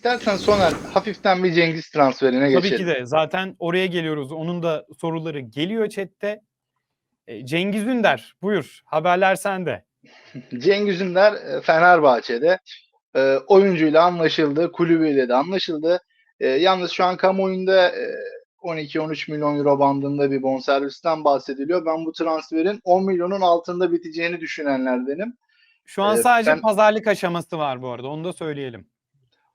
İstersen Soner hafiften bir Cengiz transferine Tabii geçelim. ki de. Zaten oraya geliyoruz. Onun da soruları geliyor chatte. E, Cengiz Ünder buyur. Haberler sende. Cengiz Ünder e, Fenerbahçe'de e, oyuncuyla anlaşıldı, kulübüyle de anlaşıldı. E, yalnız şu an kamuoyunda e, 12-13 milyon euro bandında bir bonservisten bahsediliyor. Ben bu transferin 10 milyonun altında biteceğini düşünenlerdenim. Şu an Ee, sadece ben- pazarlık aşaması var bu arada. Onu da söyleyelim.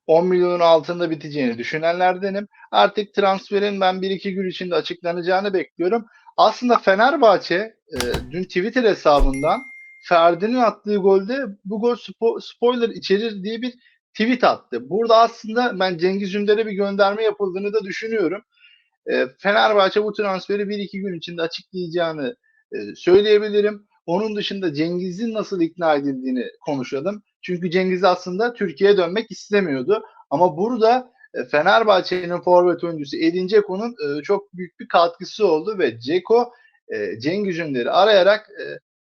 10 milyonun altında biteceğini düşünenlerdenim. Artık transferin ben 1-2 gün içinde açıklanacağını bekliyorum. Aslında Fenerbahçe e, dün Twitter hesabından Ferdi'nin attığı golde bu gol spo- spoiler içerir diye bir tweet attı. Burada aslında ben Cengiz Ünder'e bir gönderme yapıldığını da düşünüyorum. E, Fenerbahçe bu transferi 1-2 gün içinde açıklayacağını e, söyleyebilirim. Onun dışında Cengiz'in nasıl ikna edildiğini konuşalım. Çünkü Cengiz aslında Türkiye'ye dönmek istemiyordu. Ama burada e, Fenerbahçe'nin forvet oyuncusu Edin Dzeko'nun e, çok büyük bir katkısı oldu ve Dzeko e, Cengiz Ünder'i arayarak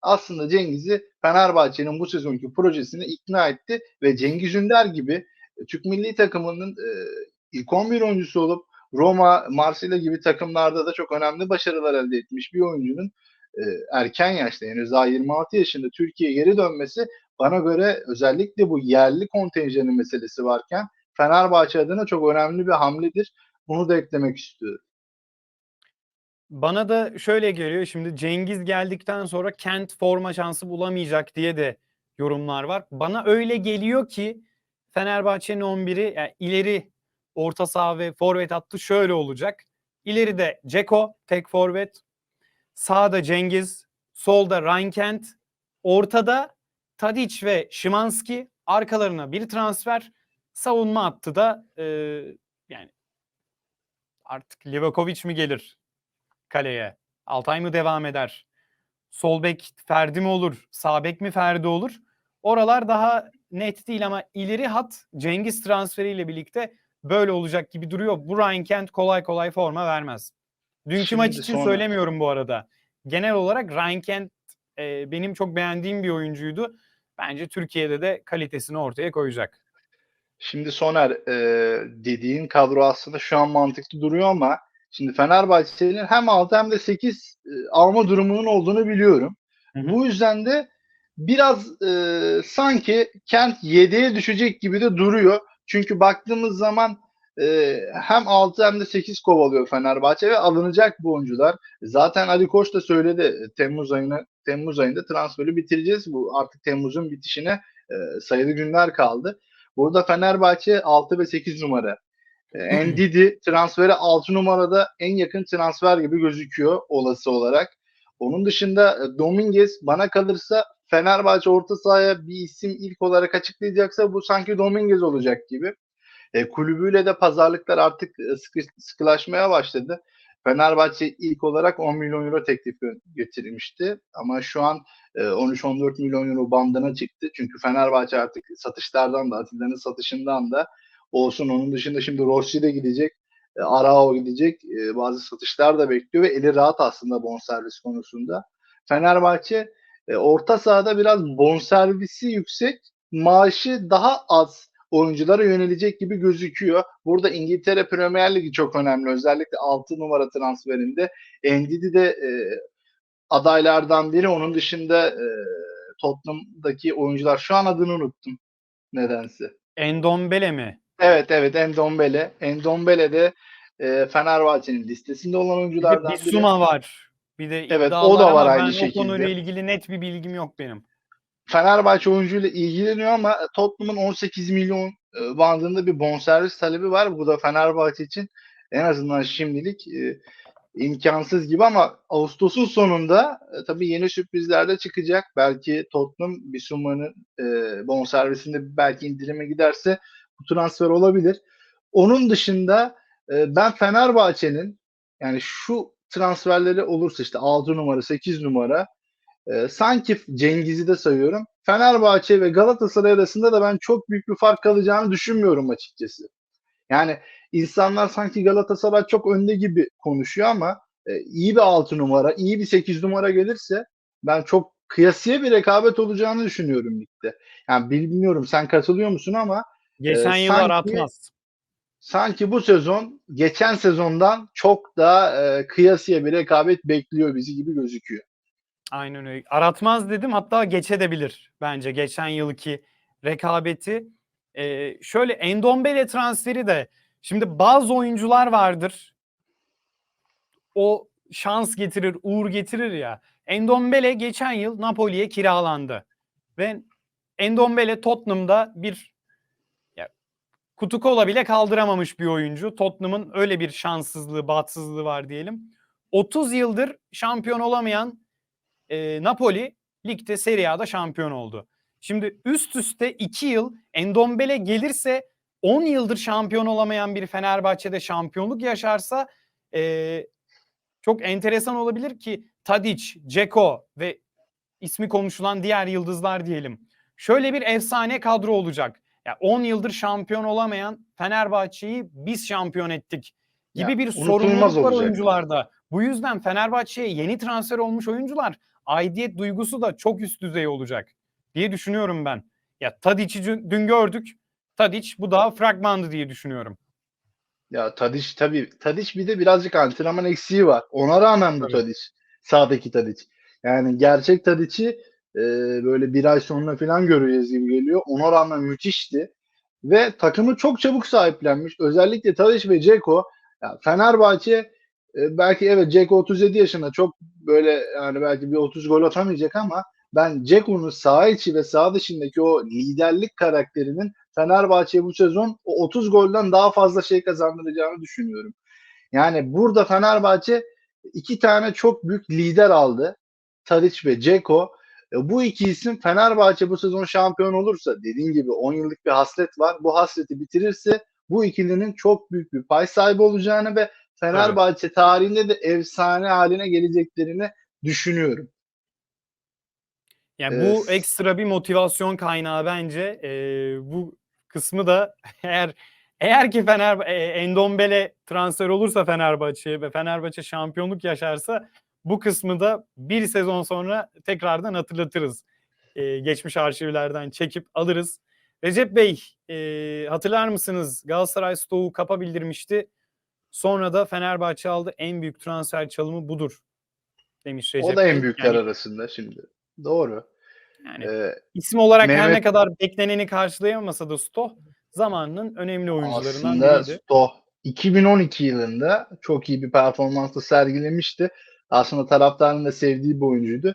aslında Cengiz'i Fenerbahçe'nin bu sezonki projesini ikna etti ve Cengiz Ünder gibi Türk milli takımının ilk 11 oyuncusu olup Roma, Marsilya gibi takımlarda da çok önemli başarılar elde etmiş bir oyuncunun erken yaşta henüz daha 26 yaşında Türkiye'ye geri dönmesi bana göre özellikle bu yerli kontenjanı meselesi varken Fenerbahçe adına çok önemli bir hamledir. Bunu da eklemek istiyorum. Bana da şöyle geliyor. Şimdi Cengiz geldikten sonra Kent forma şansı bulamayacak diye de yorumlar var. Bana öyle geliyor ki Fenerbahçe'nin 11'i yani ileri orta saha ve forvet hattı şöyle olacak. İleride Ceko tek forvet, sağda Cengiz, solda Ryan ortada Tadic ve Şimanski, arkalarına bir transfer, savunma hattı da e, yani artık Livakovic mi gelir kaleye? Altay mı devam eder? Sol bek Ferdi mi olur? Sağ bek mi Ferdi olur? Oralar daha net değil ama ileri hat Cengiz transferiyle birlikte böyle olacak gibi duruyor. Bu Ryan Kent kolay kolay forma vermez. Dünkü Şimdi maç için sonra- söylemiyorum bu arada. Genel olarak Ryan Kent e, benim çok beğendiğim bir oyuncuydu. Bence Türkiye'de de kalitesini ortaya koyacak. Şimdi Soner e, dediğin kadro aslında şu an mantıklı duruyor ama şimdi Fenerbahçe'nin hem 6 hem de 8 e, alma durumunun olduğunu biliyorum. Hı hı. Bu yüzden de biraz e, sanki Kent 7'ye düşecek gibi de duruyor. Çünkü baktığımız zaman e, hem 6 hem de 8 kovalıyor Fenerbahçe ve alınacak bu oyuncular. Zaten Ali Koç da söyledi e, Temmuz ayına Temmuz ayında transferi bitireceğiz. Bu artık Temmuz'un bitişine e, sayılı günler kaldı. Burada Fenerbahçe 6 ve 8 numara. E, Ndidi transferi 6 numarada en yakın transfer gibi gözüküyor olası olarak. Onun dışında e, Dominguez bana kalırsa Fenerbahçe orta sahaya bir isim ilk olarak açıklayacaksa bu sanki Dominguez olacak gibi. E, kulübüyle de pazarlıklar artık e, sıkı, sıkılaşmaya başladı. Fenerbahçe ilk olarak 10 milyon euro teklifi getirmişti. Ama şu an e, 13-14 milyon euro bandına çıktı. Çünkü Fenerbahçe artık satışlardan da Atilla'nın satışından da olsun. Onun dışında şimdi Rossi de gidecek. E, Arao gidecek. E, bazı satışlar da bekliyor ve eli rahat aslında bonservis konusunda. Fenerbahçe e, orta sahada biraz bonservisi yüksek, maaşı daha az oyunculara yönelecek gibi gözüküyor. Burada İngiltere Premier Ligi çok önemli. Özellikle 6 numara transferinde. Ndidi de e, adaylardan biri. Onun dışında e, Tottenham'daki oyuncular şu an adını unuttum nedense. Endombele mi? Evet evet Endombele. Endombele de e, Fenerbahçe'nin listesinde olan Bir oyunculardan biri. Bissouma var. Bir de Evet, o da var aynı ben şekilde. o konuyla ilgili net bir bilgim yok benim. Fenerbahçe oyuncuyla ilgileniyor ama Tottenham'ın 18 milyon e, bandında bir bonservis talebi var. Bu da Fenerbahçe için en azından şimdilik e, imkansız gibi ama Ağustos'un sonunda e, tabii yeni sürprizler de çıkacak. Belki Tottenham Bissouma'nın e, bonservisinde belki indirime giderse bu transfer olabilir. Onun dışında ben Fenerbahçe'nin yani şu transferleri olursa işte 6 numara 8 numara e, sanki Cengiz'i de sayıyorum. Fenerbahçe ve Galatasaray arasında da ben çok büyük bir fark kalacağını düşünmüyorum açıkçası. Yani insanlar sanki Galatasaray çok önde gibi konuşuyor ama e, iyi bir 6 numara, iyi bir 8 numara gelirse ben çok kıyasıya bir rekabet olacağını düşünüyorum ligde. Yani bilmiyorum sen katılıyor musun ama Geçen Ee, yıl sanki- aratmaz. sanki bu sezon geçen sezondan çok daha e, kıyasıya bir rekabet bekliyor bizi gibi gözüküyor. Aynen öyle. Aratmaz dedim hatta geçebilir bence geçen yılki rekabeti. Ee, şöyle Endombele transferi de şimdi bazı oyuncular vardır. O şans getirir, uğur getirir ya. Endombele geçen yıl Napoli'ye kiralandı. Ve Endombele Tottenham'da bir ya, kutu kola bile kaldıramamış bir oyuncu. Tottenham'ın öyle bir şanssızlığı, bahtsızlığı var diyelim. 30 yıldır şampiyon olamayan e, Napoli ligde Serie A'da şampiyon oldu. Şimdi üst üste 2 yıl Endombele gelirse 10 yıldır şampiyon olamayan bir Fenerbahçe'de şampiyonluk yaşarsa e, çok enteresan olabilir ki Tadic, Ceko ve ismi konuşulan diğer yıldızlar diyelim. Şöyle bir efsane kadro olacak. Ya 10 yıldır şampiyon olamayan Fenerbahçe'yi biz şampiyon ettik gibi Ya, bir sorumluluk var olacak. oyuncularda. Bu yüzden Fenerbahçe'ye yeni transfer olmuş oyuncular aidiyet duygusu da çok üst düzey olacak diye düşünüyorum ben. Ya Tadic'i dün gördük. Tadic bu daha fragmandı diye düşünüyorum. Ya Tadic tabii Tadic bir de birazcık antrenman eksiği var. Ona rağmen bu Tabii. Tadic. Sağdaki Tadic. Yani gerçek Tadic'i e, böyle bir ay sonra falan göreceğiz gibi geliyor. Ona rağmen müthişti. Ve takımı çok çabuk sahiplenmiş. Özellikle Tadic ve Ceko. Ya Fenerbahçe e, belki evet Ceko 37 yaşında çok böyle yani belki bir 30 gol atamayacak ama ben Ceko'nun sağ içi ve sağ dışındaki o liderlik karakterinin Fenerbahçe'ye bu sezon o 30 golden daha fazla şey kazandıracağını düşünüyorum. Yani burada Fenerbahçe iki tane çok büyük lider aldı. Tadic ve Ceko. E, Bu iki isim Fenerbahçe bu sezon şampiyon olursa dediğin gibi 10 yıllık bir hasret var. Bu hasreti bitirirse bu ikilinin çok büyük bir pay sahibi olacağını ve Fenerbahçe tarihinde de efsane haline geleceklerini düşünüyorum. Yani Evet. bu ekstra bir motivasyon kaynağı bence. Ee, bu kısmı da eğer eğer ki Fener e, Endombele transfer olursa Fenerbahçe'ye ve Fenerbahçe şampiyonluk yaşarsa bu kısmı da bir sezon sonra tekrardan hatırlatırız. Ee, geçmiş arşivlerden çekip alırız. Recep Bey e, hatırlar mısınız Galatasaray stoğu kapa bildirmişti. Sonra da Fenerbahçe aldı. En büyük transfer çalımı budur demiş Recep o da en büyükler Yani- arasında şimdi. Doğru. yani Ee, İsim olarak her ne Mehmet- kadar bekleneni karşılayamasa da Sto zamanının önemli oyuncularından Aslında biriydi. Stoh 2012 yılında çok iyi bir performansla sergilemişti. Aslında taraftarın da sevdiği bir oyuncuydu.